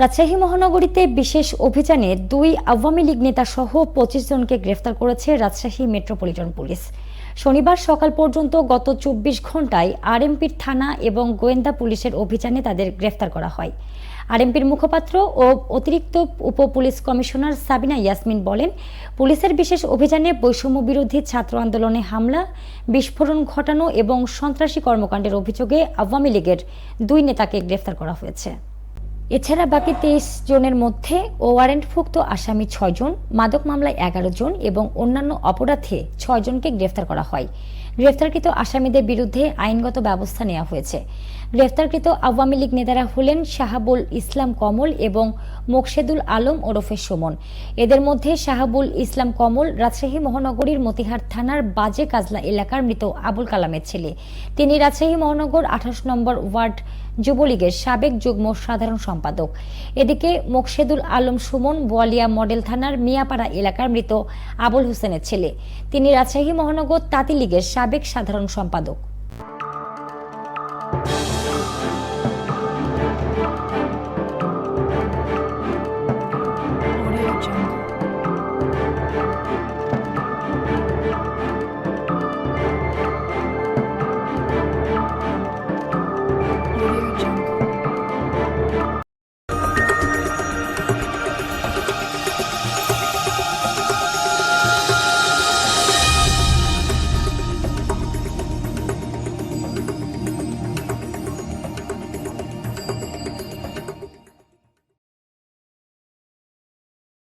রাজশাহী মহানগরীতে বিশেষ অভিযানে দুই আওয়ামী লীগ নেতা সহ পঁচিশ জনকে গ্রেফতার করেছে রাজশাহী মেট্রোপলিটন পুলিশ। শনিবার সকাল পর্যন্ত গত চব্বিশ ঘন্টায় আরএমপির থানা এবং গোয়েন্দা পুলিশের অভিযানে তাদের গ্রেফতার করা হয়। আরএমপির মুখপাত্র ও অতিরিক্ত উপ পুলিশ কমিশনার সাবিনা ইয়াসমিন বলেন, পুলিশের বিশেষ অভিযানে বৈষম্য বিরোধী ছাত্র আন্দোলনে হামলা, বিস্ফোরণ ঘটানো এবং সন্ত্রাসী কর্মকাণ্ডের অভিযোগে আওয়ামী লীগের দুই নেতাকে গ্রেফতার করা হয়েছে। এছাড়া বাকি তেইশ জনের মধ্যে ওয়ারেন্টভুক্ত আসামি ছয়জন মাদক মামলায় এগারো জন এবং অন্যান্য অপরাধে ছয়জনকে গ্রেফতার করা হয়। গ্রেফতারকৃত আসামিদের বিরুদ্ধে আইনগত ব্যবস্থা নেওয়া হয়েছে। গ্রেফতারকৃত আওয়ামী লীগ নেতারা হলেন শাহাবুল ইসলাম কমল এবং মোকশেদুল আলম ওরফে সুমন। এদের মধ্যে শাহাবুল ইসলাম কমল রাজশাহী মহানগরীর মতিহার থানার বাজে কাজলা এলাকার মৃত আবুল কালামের ছেলে। তিনি রাজশাহী মহানগর আঠাশ নম্বর ওয়ার্ড যুবলীগের সাবেক যুগ্ম সাধারণ সম্পাদক। এদিকে মোকশেদুল আলম সুমন বোয়ালিয়া মডেল থানার মিয়াপাড়া এলাকার মৃত আবুল হোসেনের ছেলে। তিনি রাজশাহী মহানগর তাঁতি লীগের সাবেক সাধারণ সম্পাদক।